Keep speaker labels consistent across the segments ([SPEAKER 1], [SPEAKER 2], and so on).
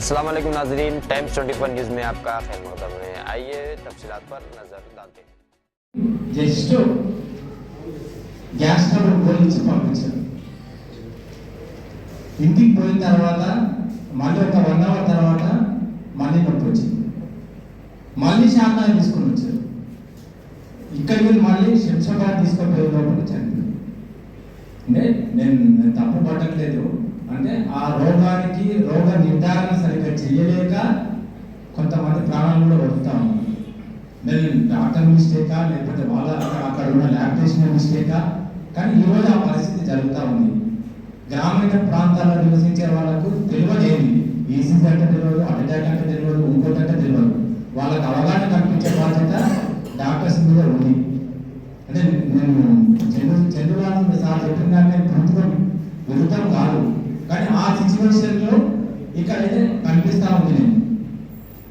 [SPEAKER 1] अस्सलाम वालेकुम नाजरीन टाइम्स 24 न्यूज़ में आपका खैर मकदम है आइए तफसीलात पर नज़र डालते हैं
[SPEAKER 2] జస్ట్ గ్యాస్ స్టవ్ పోలించి పంపించారు ఇంటికి పోయిన తర్వాత మళ్ళీ ఒక వన్ అవర్ తర్వాత మళ్ళీ నొప్పి వచ్చింది మళ్ళీ శాఖ తీసుకొని వచ్చారు ఇక్కడికి వెళ్ళి మళ్ళీ శంషాబాద్ తీసుకొని లోపల చనిపోయింది అంటే నేను నేను తప్పు పట్టట్లేదు అంటే ఆ రోగానికి రోగ నిర్ధారణ సరిగ్గా చేయలేక కొంతమంది ప్రాణాలు కూడా వదులుతా ఉన్నారు. మరి డాక్టర్ మిస్టేకా లేకపోతే వాళ్ళ అక్కడ- అక్కడ ఉన్న ల్యాబ్ మిస్టేకా కానీ ఈరోజు ఆ పరిస్థితి జరుగుతూ ఉంది. గ్రామీణ ప్రాంతాల్లో నివసించే వాళ్ళకు తెలియదేమి? ఈసీసీ అంటే తెలియదు అటాక్ అంటే తెలియదు ఇంకోటంటే తెలియదు. వాళ్ళకి అవగాహన కల్పించే బాధ్యత డాక్టర్స్ మీద ఉంది. అంటే నేను చంద్ర చంద్రబాబు సార్ చెప్పిన దాన్ని పూర్తిగా విరుద్ధం కాదు. కానీ ఆ సిచ్యువేషన్లో ఇక్కడైతే కనిపిస్తా ఉంది నేను.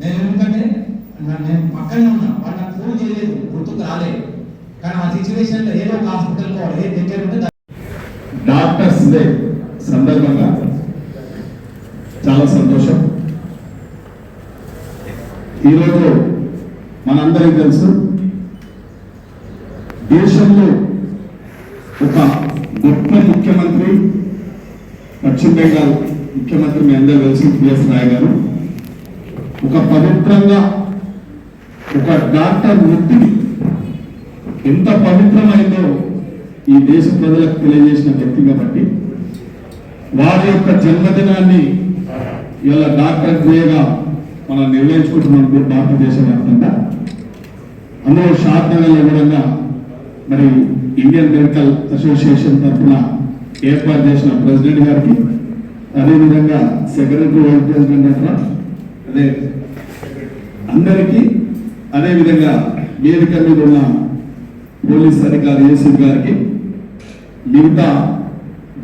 [SPEAKER 2] నేను ఎందుకంటే నేను పక్కనే ఉన్నా. వాళ్ళు నాకు ఫోన్ చేయలేదు. గుర్తుకు రాలేదు. కానీ ఆ సిచ్యువేషన్లో ఏదో ఒక హాస్పిటల్ పోవాలి ఏ దగ్గర ఉంటే
[SPEAKER 3] డాక్టర్స్ డే సందర్భంగా చాలా సంతోషం. ఈరోజు మనందరికీ తెలుసు దేశంలో ఒక గొప్ప ముఖ్యమంత్రి పశ్చిమ బెంగాల్ ముఖ్యమంత్రి మీ అందరూ తెలుసు పిఎస్ రాయ్ గారు. ఒక పవిత్రంగా ఒక డాక్టర్ వృత్తిని ఎంత పవిత్రమైందో ఈ దేశ ప్రజలకు తెలియజేసిన వ్యక్తి కాబట్టి వారి యొక్క జన్మదినాన్ని ఇలా డాక్టర్ డేగా మనం నిర్వహించుకుంటున్నాం భారతదేశ వ్యాప్తంగా. అందులో షాద్ నగర్లో కూడా మరి ఇండియన్ మెడికల్ అసోసియేషన్ తరఫున ఏర్పాటు చేసిన ప్రెసిడెంట్ గారికి అదేవిధంగా సెక్రటరీ వైస్ ప్రెసిడెంట్ అట్లా అదే అందరికీ అదేవిధంగా వేదిక మీద ఉన్న పోలీస్ అధికారి ఏసీ గారికి మిగతా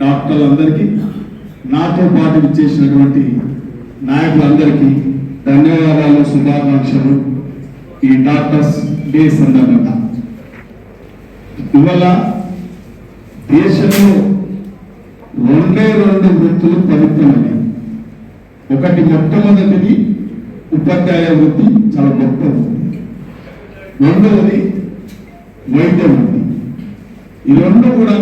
[SPEAKER 3] డాక్టర్లందరికీ నాతో పాటు ఇచ్చేసినటువంటి నాయకులందరికీ ధన్యవాదాలు శుభాకాంక్షలు ఈ డాక్టర్స్ డే సందర్భంగా. ఇవాళ దేశంలో రెండే రెండు వృత్తులు పవిత్రమని ఒకటి మొట్టమొదటిది ఉపాధ్యాయ వృత్తి చాలా గొప్ప వృత్తి. రెండవది వైద్య వృత్తి. ఈ రెండు కూడా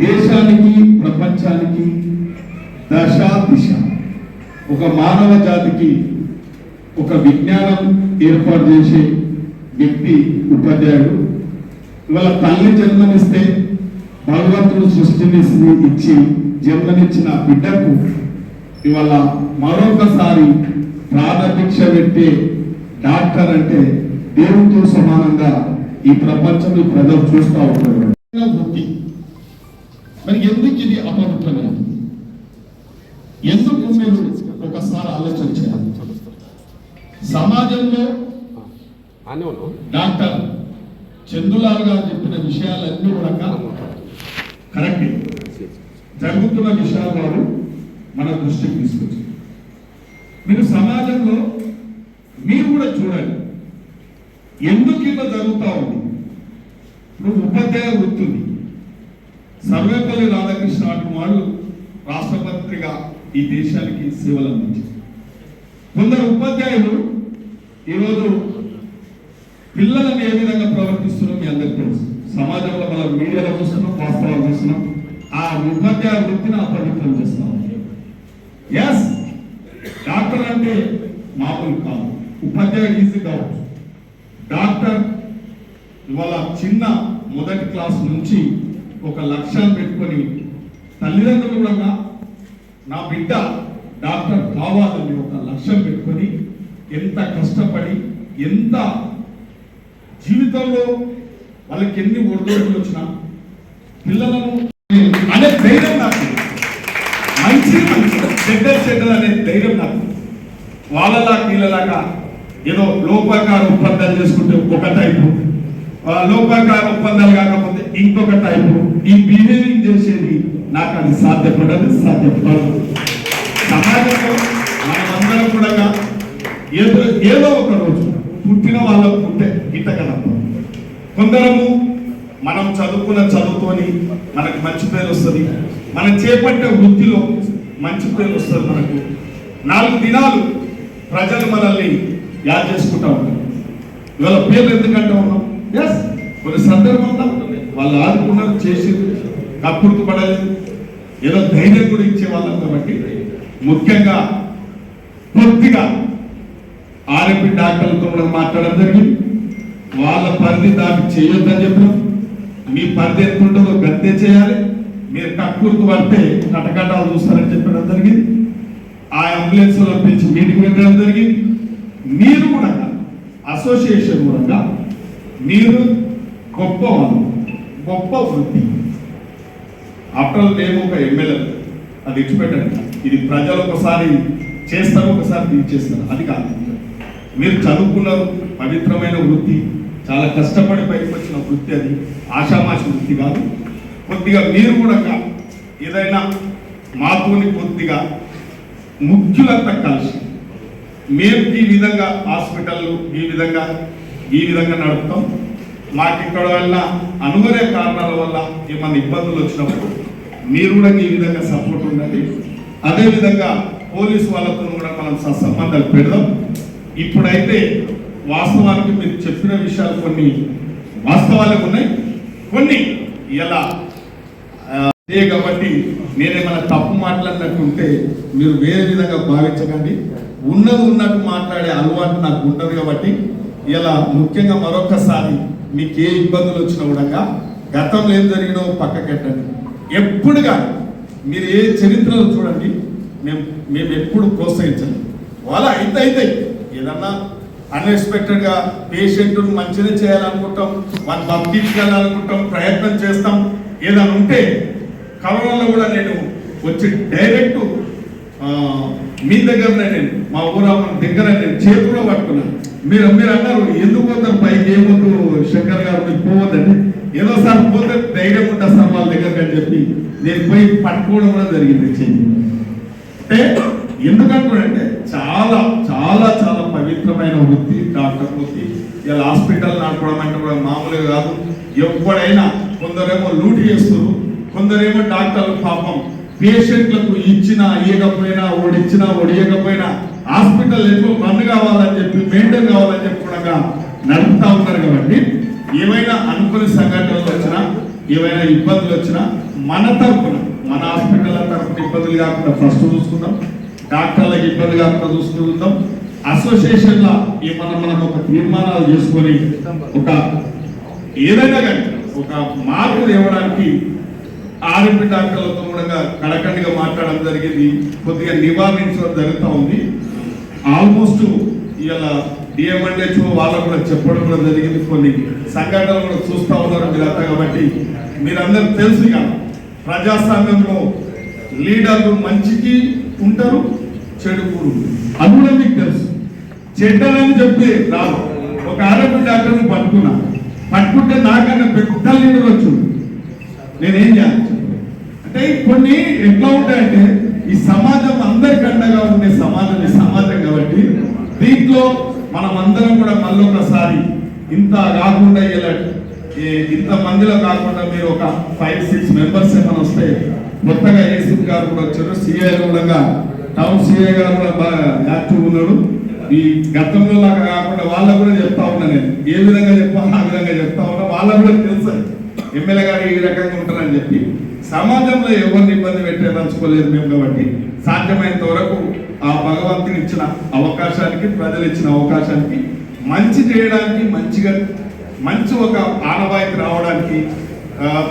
[SPEAKER 3] దేశానికి ప్రపంచానికి దశ దిశ. ఒక మానవ జాతికి ఒక విజ్ఞానం ఏర్పాటు చేసే వ్యక్తి ఉపాధ్యాయుడు. ఇవాళ తల్లి జన్మనిస్తే భగవంతుడు సృష్టిని ఇచ్చి జన్మనిచ్చిన బిడ్డకు ఇవాళ మరొకసారి ప్రాణభిక్ష పెట్టే డాక్టర్ అంటే దేవునితో సమానంగా ఈ ప్రపంచంలో ప్రజలు చూస్తూ ఉంటారు వృత్తి మరి ఎందుకు ఇది అపవిత్రమైనది ఎందుకు మీరు ఒకసారి ఆలోచన చేయాలి సమాజంలో డాక్టర్ చందులాల్ గారు చెప్పిన విషయాలన్నీ కూడా కరెక్ట్. జరుగుతున్న విషయాలు వారు మన దృష్టికి తీసుకొచ్చి. మీరు సమాజంలో మీరు కూడా చూడండి. ఎందుకు ఇలా జరుగుతూ ఉంది? ఇప్పుడు ఉపాధ్యాయ వృత్తుంది సర్వేపల్లి రాధాకృష్ణ అటు వాళ్ళు రాష్ట్రపతిగా ఈ దేశానికి సేవలు అందించారు. కొందరు ఉపాధ్యాయులు ఈరోజు పిల్లలను ఏ విధంగా ప్రవర్తిస్తున్నారో మీ అందరికీ తెలుసు. సమాజంలో మనం చూస్తున్నాం వాస్తవాలు చూస్తున్నాం. ఆ ఉపాధ్యాయ వృత్తిని అపవిత్రం చేస్తున్నాం. ఎస్ డాక్టర్ అంటే మామూలు కాదు. ఉపాధ్యాయుడు ఈజీ కావచ్చు. డాక్టర్ ఇవాళ చిన్న మొదటి క్లాస్ నుంచి ఒక లక్ష్యాన్ని పెట్టుకొని తల్లిదండ్రులు కూడా నా బిడ్డ డాక్టర్ కావాలని ఒక లక్ష్యం పెట్టుకొని ఎంత కష్టపడి ఎంత జీవితంలో వాళ్ళకి ఎన్ని ఒడిదొడుకులు వచ్చినా పిల్లలను అనే ధైర్యం నాకు మంచి మంచి చెడ్డ చెడ్డ అనే ధైర్యం నాకు వాళ్ళలా వీళ్ళలాగా ఏదో లోపాకార ఒప్పందాలు చేసుకుంటే ఒక టైపు ఆ, లోపాకార ఒప్పందాలు కాకపోతే ఇంకొక టైపు. ఈ బిహేవింగ్ చేసేది నాకు అది సాధ్యపడదు సాధ్యపడదు. సమాజంలో మనమందరం కూడా ఏదో ఏదో ఒక రోజు పుట్టిన వాళ్ళకు పుట్టే గిట్ట కదా కొందరము మనం చదువుకున్న చదువుతోని మనకు మంచి పేరు వస్తుంది. మనం చేపట్టే వృత్తిలో మంచి పేరు వస్తుంది మనకు. నాలుగు దినాలు ప్రజలు మనల్ని యాద్ చేసుకుంటా ఉంటారు. ఇవాళ పేర్లు ఎందుకంటే ఉన్నాం? ఎస్ కొన్ని సందర్భంలో వాళ్ళు ఆదుకున్నారు చేసి కక్కుర్తి పడలేదు. ఏదో ధైర్యం కూడా ఇచ్చే వాళ్ళం కాబట్టి ముఖ్యంగా పూర్తిగా ఆర్ఎంపీ డాక్టర్లతో కూడా మాట్లాడడం జరిగింది. వాళ్ళ పరిధి దాన్ని చేయొద్దని చెప్పినాం. మీ పరిధి ఎంత ఉంటుందో గంతే చేయాలి. మీరు కక్కుర్తి పడితే కటకటాలు చూస్తారని చెప్పడం జరిగింది. ఆ అంబులెన్స్లో పిలిచి మీటింగ్ పెట్టడం జరిగింది. మీరు కూడా అసోసియేషన్ కూడా మీరు గొప్ప వాళ్ళు గొప్ప వృత్తి. ఆఫ్టర్ మేము ఒక ఎమ్మెల్యే అది ఇచ్చిపెట్టండి ఇది ప్రజలు ఒకసారి చేస్తారు ఒకసారి తీర్చేస్తారు. అది కాదు. మీరు చదువుకున్నారు పవిత్రమైన వృత్తి చాలా కష్టపడి పైకి వచ్చిన వృత్తి అది. ఆషామాషి వృత్తి కాదు. కొద్దిగా మీరు కూడా ఏదైనా మాతోని కొద్దిగా ముఖ్యులంతా కలిసి మేము ఈ విధంగా హాస్పిటల్ ఈ విధంగా ఈ విధంగా నడుపుతాం. మాకు ఇక్కడ వల్ల అనుగరే కారణాల వల్ల ఏమన్నా ఇబ్బందులు వచ్చినప్పుడు మీరు కూడా ఈ విధంగా సపోర్ట్ ఉండండి. అదేవిధంగా పోలీసు పోలీస్ వాళ్ళతో కూడా మనం సత్సంబంధాలు పెడదాం. ఇప్పుడైతే వాస్తవానికి మీరు చెప్పిన విషయాలు కొన్ని వాస్తవాలే ఉన్నాయి. కొన్ని ఇలా అదే కాబట్టి నేనేమైనా తప్పు మాట్లాడినట్టుంటే మీరు వేరే విధంగా భావించకండి. ఉన్నది ఉన్నట్టు మాట్లాడే అలవాటు నాకు ఉంటుంది కాబట్టి ఇలా ముఖ్యంగా మరొకసారి మీకు ఏ ఇబ్బందులు వచ్చినా కూడా గతంలో ఏం జరిగినో పక్కకెట్టండి ఎప్పుడు కానీ మీరు ఏ చరిత్రలో చూడండి మేము మేము ఎప్పుడు ప్రోత్సహించండి వాళ్ళ అయితే అయితే ఏదన్నా అన్ఎక్స్పెక్టెడ్గా పేషెంట్ను పేషెంట్ మంచిగా చేయాలనుకుంటాం వాళ్ళని పంపించాలనుకుంటాం ప్రయత్నం చేస్తాం. ఏదైనా ఉంటే కరోనాలో కూడా నేను వచ్చి డైరెక్ట్ మీ దగ్గరనే నేను మా ఊరా దగ్గర నేను చేతిలో పట్టుకున్నాను. మీరు మీరు అన్నారు ఎందుకు పోతారు పైకి? ఏమొద్దు శంకర్ గారు మీకు పోవద్దండి. ఏదో సార్ పోతే ధైర్యం ఉంటా సార్ వాళ్ళ దగ్గరకు అని చెప్పి నేను పోయి పట్టుకోవడం కూడా జరిగింది. చెయ్యి అంటే ఎందుకంటే చాలా చాలా చాలా పవిత్రమైన వృత్తి డాక్టర్ వృత్తి ఇలా హాస్పిటల్ నడపడం అంటే కూడా మామూలుగా కాదు. ఎప్పుడైనా కొందరేమో లూటి చేస్తారు కొందరేమో డాక్టర్లు పాపం. పేషెంట్లకు ఇచ్చినా ఇవ్వకపోయినా ఓడిచ్చినా ఓడియకపోయినా హాస్పిటల్ ఎక్కువ బంద్ కావాలని చెప్పి మెయింటైన్ కావాలని చెప్పి కూడా నడుపుతా ఉంటారు కాబట్టి ఏమైనా అనుకునే సంఘటనలు వచ్చినా ఏమైనా ఇబ్బందులు వచ్చినా మన తరఫున మన హాస్పిటల్ తరఫున ఇబ్బందులు కాకుండా ఫస్ట్ చూసుకుందాం. డాక్టర్లకు ఇబ్బంది కాకుండా చూసుకుందాం. అసోసియేషన్ లా ఈ మనం మనం ఒక తీర్మానాలు చేసుకొని ఒక ఏదైనా కానీ ఒక మార్పు తేవడానికి ఆర్ఎంపీ డాక్టర్లతో కూడా కడకండిగా మాట్లాడడం జరిగింది కొద్దిగా నివారించడం జరుగుతూ ఉంది. ఆల్మోస్ట్ ఇలా డిఎంఎన్హెచ్ఓ వాళ్ళకు కూడా చెప్పడం కూడా జరిగింది. కొన్ని సంఘటనలు కూడా చూస్తూ ఉన్నారు మీరంతా కాబట్టి మీరందరూ తెలుసు ఇక ప్రజాస్వామ్యంలో లీడర్లు మంచికి ఉంటారు చెడు కూడా అది కూడా మీకు తెలుసు చెడ్డలని చెప్పి రాదు. ఒక ఆరోగ్య డాక్టర్ని పట్టుకున్నా. పట్టుకుంటే నాకన్నా పెద్ద లీడర్ వచ్చింది నేనేం చేయాలి? అంటే కొన్ని ఎట్లా ఉంటాయంటే ఈ సమాజం అందరికండగా ఉండే సమాజం ఈ సమాజం కాబట్టి దీంట్లో మనం అందరం కూడా మళ్ళీ ఒకసారి ఇంత కాకుండా ఇలా ఈ- ఇంత మందిలో కాకుండా మీరు ఒక ఫైవ్ సిక్స్ మెంబర్స్ ఏమైనా వస్తే కొత్తగా ఏసీ గారు కూడా వచ్చారు సిఐ కూడా టౌన్ సీఏ గారు కూడా బాగా యాక్టివ్ ఉన్నాడు. ఈ గతంలో లాగా కాకుండా వాళ్ళకు కూడా చెప్తా ఉన్నా నేను. ఏ విధంగా చెప్పాలో ఆ విధంగా చెప్తా ఉన్నా వాళ్ళకు కూడా తెలుసు ఎమ్మెల్యే గారు ఈ రకంగా ఉంటారని చెప్పి. సమాజంలో ఎవరిని ఇబ్బంది పెట్టేదలుచుకోలేదు మేము కాబట్టి సాధ్యమైనంత వరకు ఆ భగవంతుని ఇచ్చిన అవకాశానికి ప్రజలు ఇచ్చిన అవకాశానికి మంచి చేయడానికి మంచిగా మంచి ఒక ఆనవాయికి రావడానికి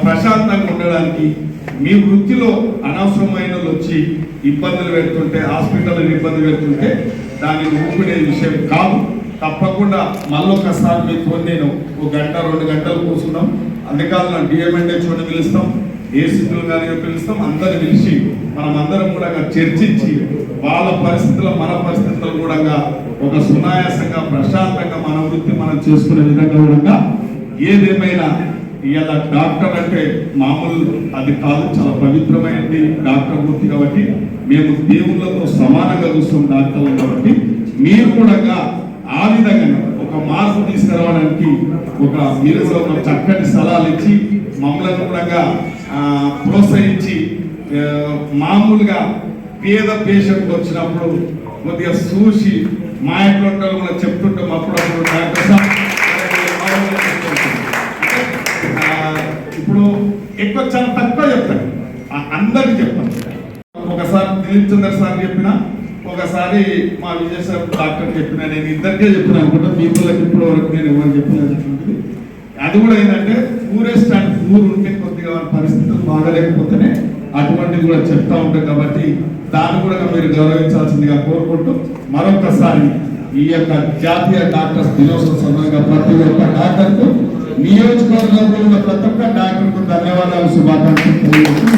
[SPEAKER 3] ప్రశాంతంగా ఉండడానికి మీ వృత్తిలో అనవసరమైన వాళ్ళు వచ్చి ఇబ్బందులు పెడుతుంటే హాస్పిటల్ ఇబ్బంది పెడుతుంటే దాన్ని ఊపుకునే విషయం కాదు. తప్పకుండా మళ్ళొకసారి మీతో నేను ఒక గంట రెండు గంటలు కూర్చున్నాం. అందుకాదు డిఎంఎన్హెచ్ఓని పిలుస్తాం. ఏసీపీలు గారిని పిలుస్తాం. అందరిని పిలిచి మనం అందరం కూడా చర్చించి వాళ్ళ పరిస్థితుల్లో మన పరిస్థితుల్లో కూడా ఒక సునాయాసంగా ప్రశాంతంగా మన వృత్తి మనం చేసుకునే విధంగా కూడా ఏదేమైనా ఇవాళ డాక్టర్ అంటే మామూలు అది కాదు చాలా పవిత్రమైనది డాక్టర్ వృత్తి కాబట్టి మేము దేవుళ్ళతో సమానంగా చూస్తాం డాక్టర్లు కాబట్టి. మీరు కూడా ఆ విధంగా ఒక మార్పు తీసుకురావడానికి ఒక మీరు కూడా ఒక చక్కటి సలహాలు ఇచ్చి మమ్మల్ని కూడా ప్రోత్సహించి మామూలుగా పేద పేషెంట్ వచ్చినప్పుడు కొద్దిగా చూసి మా ఇంట్లో ఉంటారు మనం చెప్తుంటాం అప్పుడప్పుడు డాక్టర్ సార్ ఎక్కువ చాలా తక్కువ చెప్తాను అందరికీ చెప్తాను ఒకసారి దిలీప్ చంద్ర సార్ చెప్పిన ఒకసారి మా విజయసార్ డాక్టర్ చెప్పిన నేను ఇద్దరికే చెప్పిన అనుకుంటా పీపుల్కి ఇప్పటి వరకు నేను ఎవరు చెప్పినటువంటిది అది కూడా ఏంటంటే పూరెస్ట్ అండ్ పూర్ ఉంటే కొద్దిగా పరిస్థితులు బాగలేకపోతేనే అటువంటివి కూడా చెప్తా ఉంటాం కాబట్టి దాన్ని కూడా మీరు గౌరవించాల్సిందిగా కోరుకుంటూ మరొకసారి ఈ యొక్క జాతీయ డాక్టర్స్ దినోత్సవం సందర్భంగా ప్రతి ఒక్క డాక్టర్కు నియోజకవర్గంలో ఉన్న ప్రతి ఒక్క డాక్టర్కు ధన్యవాదాలు శుభాకాంక్షలు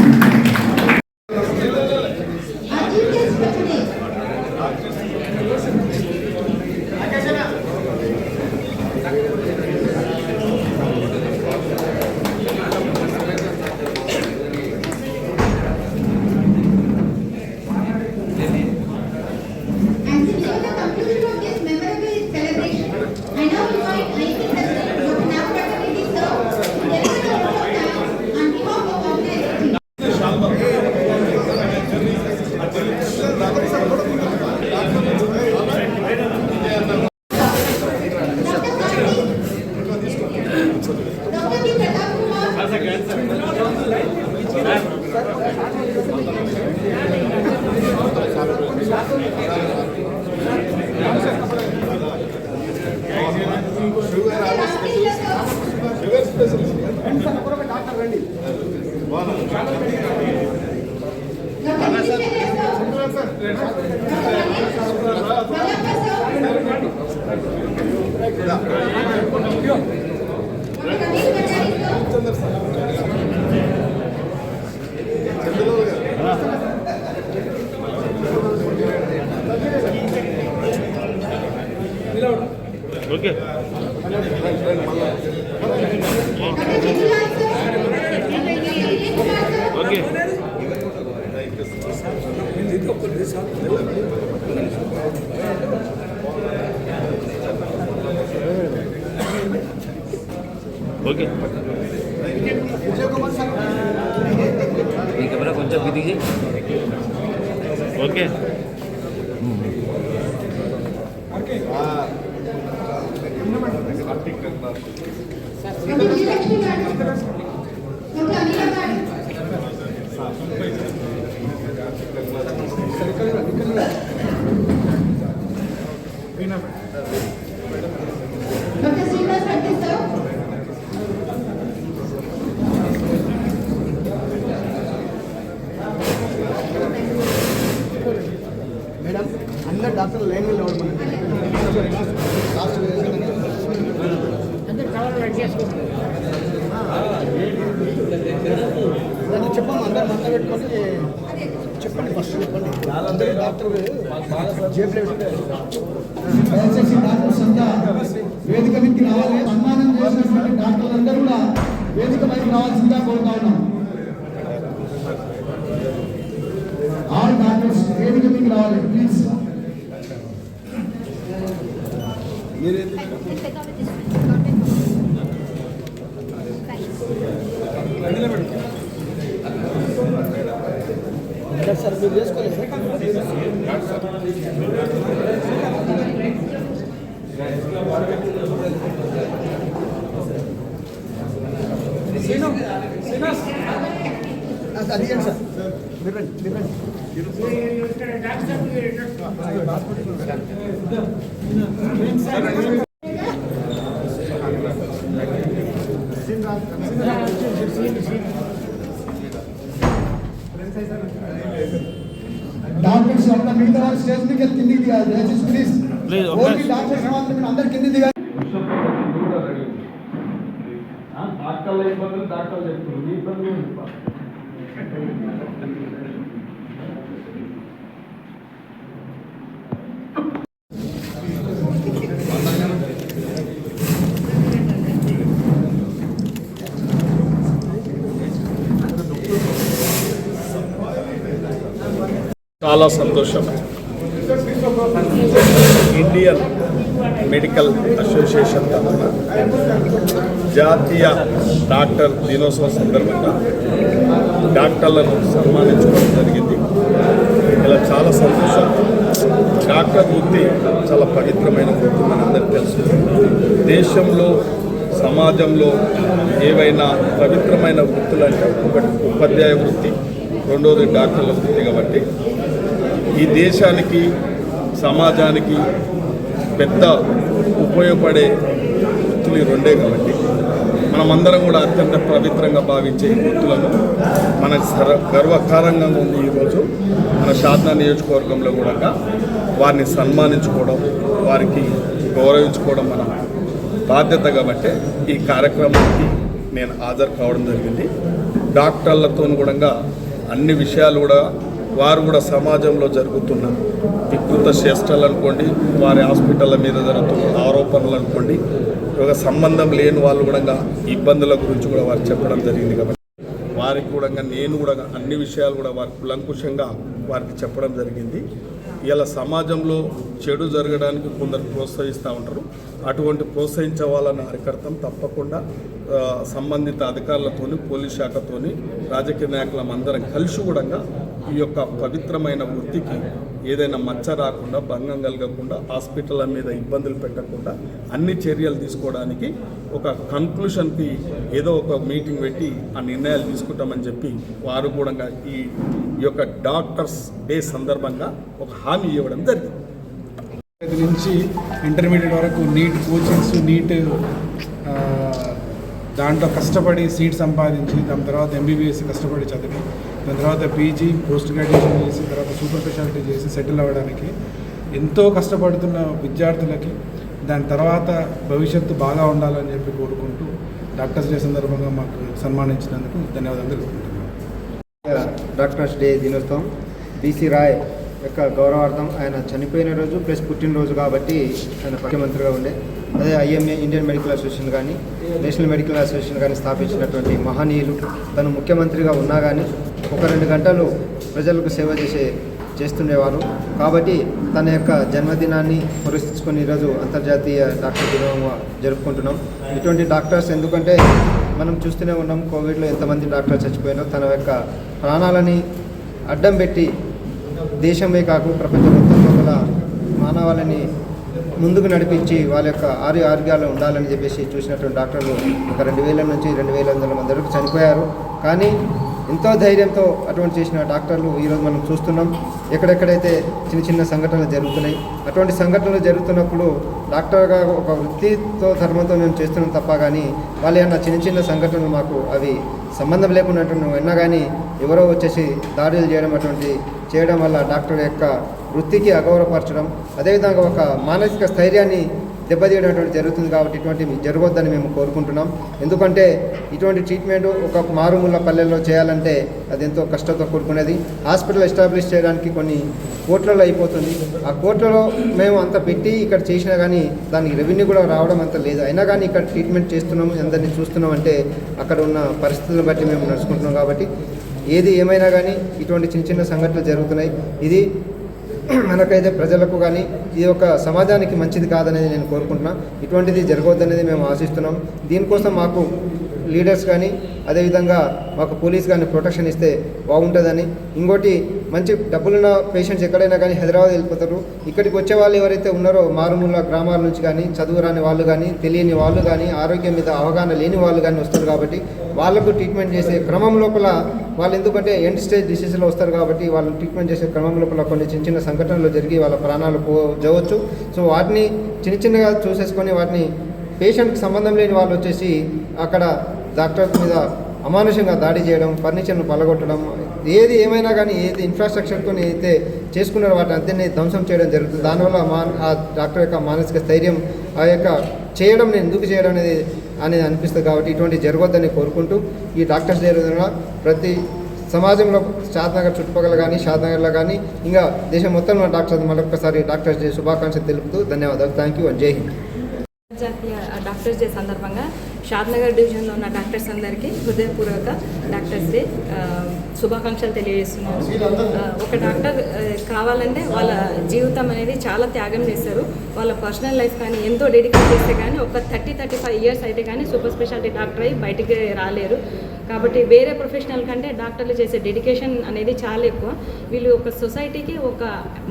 [SPEAKER 4] Thank you. దయచేసి డాక్టర్ అంతా వేదిక మీదకి రావాలి సన్మానం చేసినటువంటి డాక్టర్లందరూ కూడా వేదిక పైకి రావాల్సిందిగా కోరుతా ఉన్నాం ఆల్ డాక్టర్స్ వేదిక మీదకి రావాలి ప్లీజ్ సార్ మీరు చేసుకోలేదు అది ఇవ్వండి సార్ మీరు రండి మీరు రండి డాక్టర్స్ అంతా మిగతా వాళ్ళు స్టేజ్ మీద వెళ్ళి కిందికి దిగాలి దయచేసి ప్లీజ్
[SPEAKER 5] Please, ఒక-
[SPEAKER 4] ఓన్లీ డాక్టర్స్ మాత్రమే అందరు కిందికి దిగాలి
[SPEAKER 3] డాక్టర్ల ఇబ్బందులు డాక్టర్లు చెప్తున్నారు మీ ఇబ్బందులు
[SPEAKER 6] చాలా సంతోషం. ఇండియన్ మెడికల్ అసోసియేషన్ తరఫున జాతీయ డాక్టర్ దినోత్సవం సందర్భంగా డాక్టర్లను సన్మానించడం జరిగింది. ఇలా చాలా సంతోషం.
[SPEAKER 3] డాక్టర్ వృత్తి చాలా పవిత్రమైన వృత్తి మనందరికీ తెలుసు. దేశంలో సమాజంలో ఏవైనా పవిత్రమైన వృత్తులు అంటే ఒకటి ఉపాధ్యాయ వృత్తి రెండోది డాక్టర్ల వృత్తి కాబట్టి ఈ దేశానికి సమాజానికి పెద్ద ఉపయోగపడే గుర్తులు రెండే కాబట్టి మనమందరం కూడా అత్యంత పవిత్రంగా భావించే ఈ వృత్తులను మనకు సర గర్వకారంగా ఉంది ఈరోజు మన శారదా నియోజకవర్గంలో కూడా వారిని సన్మానించుకోవడం వారికి గౌరవించుకోవడం మన బాధ్యత కాబట్టి ఈ కార్యక్రమానికి నేను హాజరు కావడం జరిగింది. డాక్టర్లతో కూడా అన్ని విషయాలు కూడా వారు కూడా సమాజంలో జరుగుతున్న వికృత చేష్టలు అనుకోండి వారి హాస్పిటల్ల మీద జరుగుతున్న ఆరోపణలు అనుకోండి ఒక సంబంధం లేని వాళ్ళు కూడా ఇబ్బందుల గురించి కూడా వారు చెప్పడం జరిగింది కాబట్టి వారికి కూడా నేను కూడా అన్ని విషయాలు కూడా వారి కులంకుశంగా వారికి చెప్పడం జరిగింది. ఇలా సమాజంలో చెడు జరగడానికి కొందరు ప్రోత్సహిస్తూ ఉంటారు. అటువంటి ప్రోత్సహించే వాళ్ళని అరికడతాం తప్పకుండా సంబంధిత అధికారులతోని పోలీస్ శాఖతోని రాజకీయ నాయకులం అందరం కలిసి కూడా ఈ యొక్క పవిత్రమైన వృత్తికి ఏదైనా మచ్చ రాకుండా భంగం కలగకుండా హాస్పిటల్ మీద ఇబ్బందులు పెట్టకుండా అన్ని చర్యలు తీసుకోవడానికి ఒక కన్క్లూషన్కి ఏదో ఒక మీటింగ్ పెట్టి ఆ నిర్ణయాలు తీసుకుంటామని చెప్పి వారు కూడా ఈ ఈ యొక్క డాక్టర్స్ డే సందర్భంగా ఒక హామీ ఇవ్వడం జరిగింది.
[SPEAKER 7] నుంచి ఇంటర్మీడియట్ వరకు నీట్ కోచింగ్స్ నీట్ దాంట్లో కష్టపడి సీట్ సంపాదించి దాని తర్వాత ఎంబీబీఎస్ కష్టపడి చదివి దాని తర్వాత పీజీ పోస్ట్ గ్రాడ్యుయేషన్ చేసి తర్వాత సూపర్ స్పెషాలిటీ చేసి సెటిల్ అవ్వడానికి ఎంతో కష్టపడుతున్న విద్యార్థులకి దాని తర్వాత భవిష్యత్తు బాగా ఉండాలని చెప్పి కోరుకుంటూ డాక్టర్స్ డే సందర్భంగా మాకు సన్మానించినందుకు ధన్యవాదాలు తెలుసుకుంటున్నాను
[SPEAKER 8] డాక్టర్స్ డే దినోత్సవం. బీసీ రాయ్ యొక్క గౌరవార్థం ఆయన చనిపోయిన రోజు ప్లస్ పుట్టినరోజు కాబట్టి ఆయన ముఖ్యమంత్రిగా ఉండే. అదే ఐఎంఏ ఇండియన్ మెడికల్ అసోసియేషన్ కానీ నేషనల్ మెడికల్ అసోసియేషన్ కానీ స్థాపించినటువంటి మహనీయులు. తను ముఖ్యమంత్రిగా ఉన్నా కానీ ఒక రెండు గంటలు ప్రజలకు సేవ చేసే చేస్తుండేవారు. కాబట్టి తన యొక్క జన్మదినాన్ని పురస్కరించుకొని ఈరోజు అంతర్జాతీయ డాక్టర్ దినంగా జరుపుకుంటున్నాం. ఇటువంటి డాక్టర్స్ ఎందుకంటే మనం చూస్తూనే ఉన్నాం కోవిడ్లో ఎంతమంది డాక్టర్స్ చచ్చిపోయారో తన యొక్క ప్రాణాలని అడ్డం పెట్టి దేశమే కాకు ప్రపంచంలో మొత్తం లోపల మానవాళిని ముందుకు నడిపించి వాళ్ళ యొక్క ఆరోగ్య ఆరోగ్యాలు ఉండాలని చెప్పేసి చూసినటువంటి డాక్టర్లు ఒక రెండు వేల నుంచి రెండు వేల వందల మంది వరకు చనిపోయారు. కానీ ఎంతో ధైర్యంతో అటువంటి చేసిన డాక్టర్లు ఈరోజు మనం చూస్తున్నాం. ఎక్కడెక్కడైతే చిన్న చిన్న సంఘటనలు జరుగుతున్నాయి అటువంటి సంఘటనలు జరుగుతున్నప్పుడు డాక్టర్గా ఒక వృత్తితో ధర్మంతో మేము చేస్తున్నాం తప్ప కానీ వాళ్ళ ఏమన్నా చిన్న చిన్న సంఘటనలు మాకు అవి సంబంధం లేకుండా విన్నా కానీ ఎవరో వచ్చేసి దాడులు చేయడం అటువంటి చేయడం వల్ల డాక్టర్ యొక్క వృత్తికి అగౌరవపరచడం అదేవిధంగా ఒక మానసిక స్థైర్యాన్ని దెబ్బతీయడం జరుగుతుంది కాబట్టి ఇటువంటివి జరగొద్దని మేము కోరుకుంటున్నాం. ఎందుకంటే ఇటువంటి ట్రీట్మెంట్ ఒక మారుమూల పల్లెల్లో చేయాలంటే అది ఎంతో కష్టంతో కూడుకునేది హాస్పిటల్ ఎస్టాబ్లిష్ చేయడానికి కొన్ని కోట్లలో అయిపోతుంది. ఆ కోట్లలో మేము అంత పెట్టి ఇక్కడ చేసినా కానీ దానికి రెవెన్యూ కూడా రావడం అంత లేదు. అయినా కానీ ఇక్కడ ట్రీట్మెంట్ చేస్తున్నాము అందరినీ చూస్తున్నాం అంటే అక్కడ ఉన్న పరిస్థితులను బట్టి మేము నడుచుకుంటున్నాం కాబట్టి ఏది ఏమైనా కానీ ఇటువంటి చిన్న చిన్న సంఘటనలు జరుగుతున్నాయి. ఇది మనకైతే ప్రజలకు కానీ ఇది ఒక సమాజానికి మంచిది కాదనేది నేను కోరుకుంటున్నాను ఇటువంటిది జరగవద్దనేది మేము ఆశిస్తున్నాం. దీనికోసం మాకు లీడర్స్ కానీ అదేవిధంగా మాకు పోలీస్ కానీ ప్రొటెక్షన్ ఇస్తే బాగుంటుందని. ఇంకోటి మంచి డబ్బులున్న పేషెంట్స్ ఎక్కడైనా కానీ హైదరాబాద్ వెళ్ళిపోతారు. ఇక్కడికి వచ్చే వాళ్ళు ఎవరైతే ఉన్నారో మారుమూల గ్రామాల నుంచి కానీ చదువు రాని వాళ్ళు కానీ తెలియని వాళ్ళు కానీ ఆరోగ్యం మీద అవగాహన లేని వాళ్ళు కానీ వస్తారు కాబట్టి వాళ్ళకు ట్రీట్మెంట్ చేసే క్రమం లోపల వాళ్ళు ఎందుకంటే ఎండ్ స్టేజ్ డిసీజ్లో వస్తారు కాబట్టి వాళ్ళు ట్రీట్మెంట్ చేసే క్రమం లోపల కొన్ని చిన్న చిన్న సంఘటనలు జరిగి వాళ్ళ ప్రాణాలు పోవచ్చు సో వాటిని చిన్న చిన్నగా చూసేసుకొని వాటిని పేషెంట్కి సంబంధం లేని వాళ్ళు వచ్చేసి అక్కడ డాక్టర్ మీద అమానుషంగా దాడి చేయడం ఫర్నిచర్ను పలగొట్టడం ఏది ఏమైనా కానీ ఏది ఇన్ఫ్రాస్ట్రక్చర్తో అయితే చేసుకున్నారో వాటిని అద్దెని ధ్వంసం చేయడం జరుగుతుంది. దానివల్ల మా ఆ డాక్టర్ యొక్క మానసిక స్థైర్యం ఆ యొక్క చేయడం నేను ఎందుకు చేయడం అనేది అనేది అనిపిస్తుంది కాబట్టి ఇటువంటి జరగొద్దని కోరుకుంటూ ఈ డాక్టర్స్ డే రోజున ప్రతి సమాజంలో షాద్నగర్ చుట్టుపక్కల కానీ షాద్నగర్లో కానీ ఇంకా దేశం మొత్తంలో డాక్టర్స్ మరొకసారి డాక్టర్స్ డే శుభాకాంక్షలు తెలుపుతూ ధన్యవాదాలు. థ్యాంక్ యూ అండ్ జై హింద్
[SPEAKER 9] జాతీయ డాక్టర్స్ డే సందర్భంగా షాద్నగర్ డివిజన్లో ఉన్న డాక్టర్స్ అందరికీ హృదయపూర్వక డాక్టర్స్ డే శుభాకాంక్షలు తెలియజేస్తున్నాను ఒక డాక్టర్ కావాలంటే వాళ్ళ జీవితం అనేది చాలా త్యాగం చేస్తారు. వాళ్ళ పర్సనల్ లైఫ్ కానీ ఎంతో డెడికేట్ చేస్తే కానీ ఒక థర్టీ థర్టీ ఫైవ్ ఇయర్స్ అయితే కానీ సూపర్ స్పెషాలిటీ డాక్టర్ అయ్యి బయటికి రాలేరు. కాబట్టి వేరే ప్రొఫెషనల్ కంటే డాక్టర్లు చేసే డెడికేషన్ అనేది చాలా ఎక్కువ. వీళ్ళు ఒక సొసైటీకి ఒక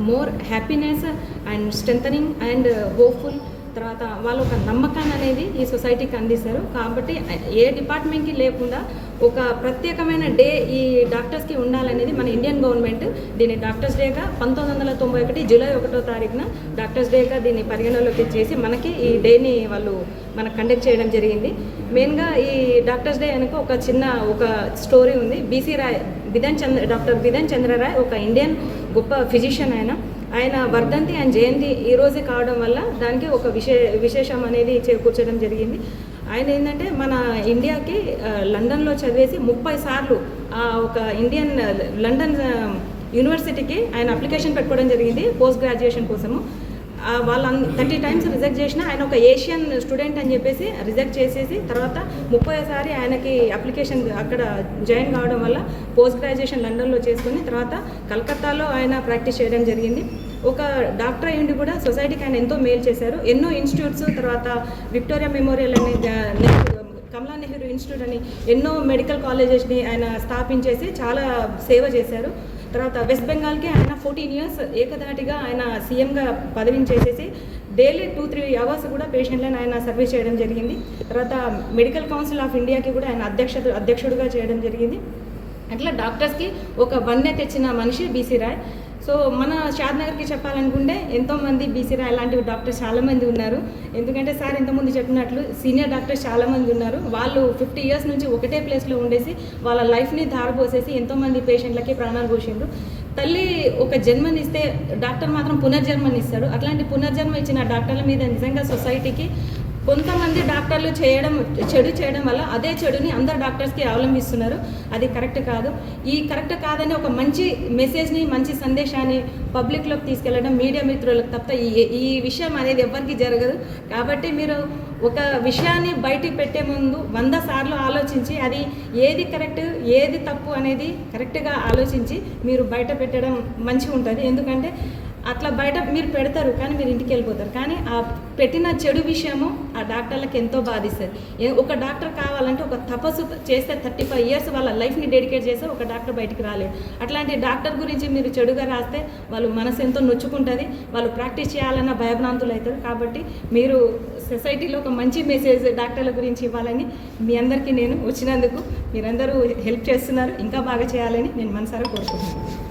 [SPEAKER 9] more happiness and strengthening and hopeful తర్వాత వాళ్ళు ఒక నమ్మకాన్ని అనేది ఈ సొసైటీకి అందిస్తారు. కాబట్టి ఏ డిపార్ట్మెంట్కి లేకుండా ఒక ప్రత్యేకమైన డే ఈ డాక్టర్స్కి ఉండాలనేది మన ఇండియన్ గవర్నమెంట్ దీన్ని డాక్టర్స్ డేగా పంతొమ్మిది వందల తొంభై ఒకటి జూలై ఒకటో తారీఖున డాక్టర్స్ డేగా దీన్ని పరిగణలోకి చేసి మనకి ఈ డేని వాళ్ళు మనకు కండక్ట్ చేయడం జరిగింది. మెయిన్గా ఈ డాక్టర్స్ డే వెనుక ఒక చిన్న ఒక స్టోరీ ఉంది. బీసీ రాయ్ బిధన్ చంద్ర డాక్టర్ బిధన్ చంద్రరాయ్ ఒక ఇండియన్ గొప్ప ఫిజిషియన్ ఆయన. ఆయన వర్ధంతి అండ్ జయంతి ఈ రోజే కావడం వల్ల దానికి ఒక విశే విశేషం అనేది చేకూర్చడం జరిగింది. ఆయన ఏంటంటే మన ఇండియాకి లండన్లో చదివేసి ముప్పై సార్లు ఆ ఒక ఇండియన్ లండన్ యూనివర్సిటీకి ఆయన అప్లికేషన్ పెట్టుకోవడం జరిగింది పోస్ట్ గ్రాడ్యుయేషన్ కోసము. ఆ, వాళ్ళ థర్టీ టైమ్స్ రిజెక్ట్ చేసిన ఆయన ఒక ఏషియన్ స్టూడెంట్ అని చెప్పేసి రిజెక్ట్ చేసేసి తర్వాత ముప్పైసారి ఆయనకి అప్లికేషన్ అక్కడ జాయిన్ కావడం వల్ల పోస్ట్ గ్రాడ్యుయేషన్ లండన్లో చేసుకుని తర్వాత కలకత్తాలో ఆయన ప్రాక్టీస్ చేయడం జరిగింది. ఒక డాక్టర్ అయ్యిండి కూడా సొసైటీకి ఆయన ఎంతో మేలు చేశారు. ఎన్నో ఇన్స్టిట్యూట్స్ తర్వాత విక్టోరియా మెమోరియల్ అనే కమలా నెహ్రూ ఇన్స్టిట్యూట్ అని ఎన్నో మెడికల్ కాలేజెస్ని ఆయన స్థాపించేసి చాలా సేవ చేశారు. తర్వాత వెస్ట్ బెంగాల్కి ఆయన ఫోర్టీన్ ఇయర్స్ ఏకధాటిగా ఆయన సీఎంగా పదవిని చేసేసి డైలీ టూ త్రీ అవర్స్ కూడా పేషెంట్లను ఆయన సర్వీస్ చేయడం జరిగింది. తర్వాత మెడికల్ కౌన్సిల్ ఆఫ్ ఇండియాకి కూడా ఆయన అధ్యక్ష అధ్యక్షుడిగా చేయడం జరిగింది. అట్లా డాక్టర్స్కి ఒక వన్నె తెచ్చిన మనిషి బీసీ రాయ్. సో మన షాద్ నగర్కి చెప్పాలనుకుంటే ఎంతోమంది బీసీ రాయ్ లాంటి డాక్టర్స్ చాలామంది ఉన్నారు. ఎందుకంటే సార్ ఇంతకుముందు చెప్పినట్లు సీనియర్ డాక్టర్స్ చాలామంది ఉన్నారు. వాళ్ళు ఫిఫ్టీ ఇయర్స్ నుంచి ఒకటే ప్లేస్లో ఉండేసి వాళ్ళ లైఫ్ని ధారపోసేసి ఎంతోమంది పేషెంట్లకి ప్రాణాలు పోసిండ్రు. తల్లి ఒక జన్మనిస్తే డాక్టర్ మాత్రం పునర్జన్మనిస్తాడు. అట్లాంటి పునర్జన్మ ఇచ్చిన డాక్టర్ల మీద నిజంగా సొసైటీకి కొంతమంది డాక్టర్లు చేయడం చెడు చేయడం వల్ల అదే చెడుని అందరు డాక్టర్స్కి అవలంబిస్తున్నారు. అది కరెక్ట్ కాదు. ఈ కరెక్ట్ కాదని ఒక మంచి మెసేజ్ని మంచి సందేశాన్ని పబ్లిక్లోకి తీసుకెళ్ళడం మీడియా మిత్రులకు తప్ప ఈ ఈ విషయం అనేది ఎవరికి జరగదు. కాబట్టి మీరు ఒక విషయాన్ని బయటికి పెట్టే ముందు వంద సార్లు ఆలోచించి అది ఏది కరెక్ట్ ఏది తప్పు అనేది కరెక్ట్గా ఆలోచించి మీరు బయట పెట్టడం మంచిగా ఉంటుంది ఎందుకంటే అట్లా బయట మీరు పెడతారు కానీ మీరు ఇంటికి వెళ్ళిపోతారు. కానీ ఆ పెట్టిన చెడు విషయము ఆ డాక్టర్లకు ఎంతో బాధిస్తుంది. ఒక డాక్టర్ కావాలంటే ఒక తపస్సు చేస్తే థర్టీ ఫైవ్ ఇయర్స్ వాళ్ళ లైఫ్ని డెడికేట్ చేస్తే ఒక డాక్టర్ బయటికి రాలేదు. అట్లాంటి డాక్టర్ గురించి మీరు చెడుగా రాస్తే వాళ్ళు మనసు ఎంతో నొచ్చుకుంటుంది. వాళ్ళు ప్రాక్టీస్ చేయాలన్న భయభ్రాంతులు అవుతారు. కాబట్టి మీరు సొసైటీలో ఒక మంచి మెసేజ్ డాక్టర్ల గురించి ఇవ్వాలని మీ అందరికీ నేను వచ్చినందుకు మీరందరూ హెల్ప్ చేస్తున్నారు. ఇంకా బాగా చేయాలని నేను మనసారా కోరుకుంటున్నాను.